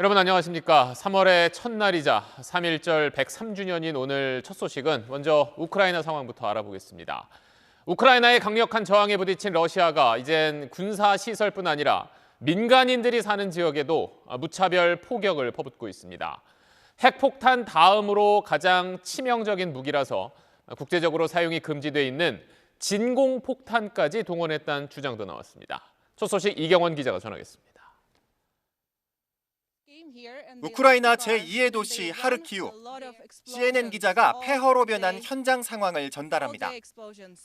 여러분 안녕하십니까. 3월의 첫날이자 3.1절 103주년인 오늘 첫 소식은 먼저 우크라이나 상황부터 알아보겠습니다. 우크라이나의 강력한 저항에 부딪힌 러시아가 이젠 군사 시설뿐 아니라 민간인들이 사는 지역에도 무차별 포격을 퍼붓고 있습니다. 핵폭탄 다음으로 가장 치명적인 무기라서 국제적으로 사용이 금지돼 있는 진공폭탄까지 동원했다는 주장도 나왔습니다. 첫 소식 이경원 기자가 전하겠습니다. 우크라이나 제2의 도시 하르키우. CNN 기자가 폐허로 변한 현장 상황을 전달합니다.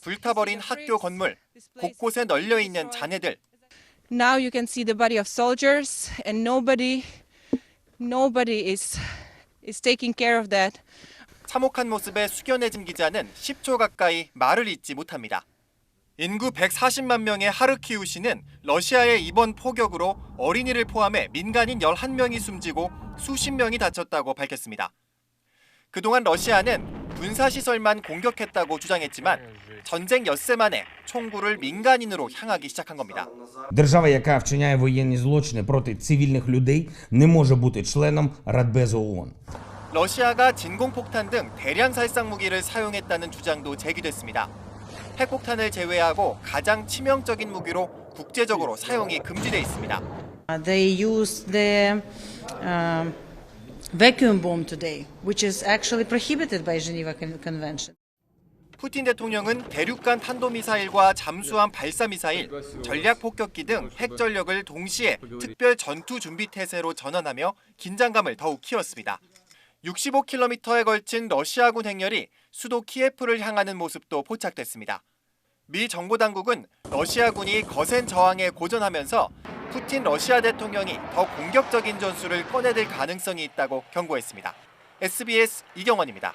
불타버린 학교 건물, 곳곳에 널려 있는 잔해들, Now you can see the body of soldiers, and nobody, nobody is is taking care of that. 참혹한 모습에 숙연해진 기자는 10초 가까이 말을 잇지 못합니다. 인구 140만 명의 하르키우시는 러시아의 이번 포격으로 어린이를 포함해 민간인 11명이 숨지고 수십 명이 다쳤다고 밝혔습니다. 그동안 러시아는 군사시설만 공격했다고 주장했지만 전쟁 엿새 만에 총구를 민간인으로 향하기 시작한 겁니다. Держава, яка вчиняє воєнні злочини проти цивільних людей, не може бути членом Радбезу ООН. 러시아가 진공폭탄 등 대량 살상 무기를 사용했다는 주장도 제기됐습니다. 핵폭탄을 제외하고 가장 치명적인 무기로 국제적으로 사용이 금지돼 있습니다. Uh, They use the um, vacuum bomb today, which is actually prohibited by Geneva Con- Convention. 푸틴 대통령은 대륙간 탄도미사일과 잠수함 발사미사일, 전략 폭격기 등 핵전력을 동시에 특별 전투 준비 태세로 전환하며 긴장감을 더욱 키웠습니다. 65km에 걸친 러시아군 행렬이 수도 키예프를 향하는 모습도 포착됐습니다. 미 정보 당국은 러시아군이 거센 저항에 고전하면서 푸틴 러시아 대통령이 더 공격적인 전술을 꺼내들 가능성이 있다고 경고했습니다. SBS 이경원입니다.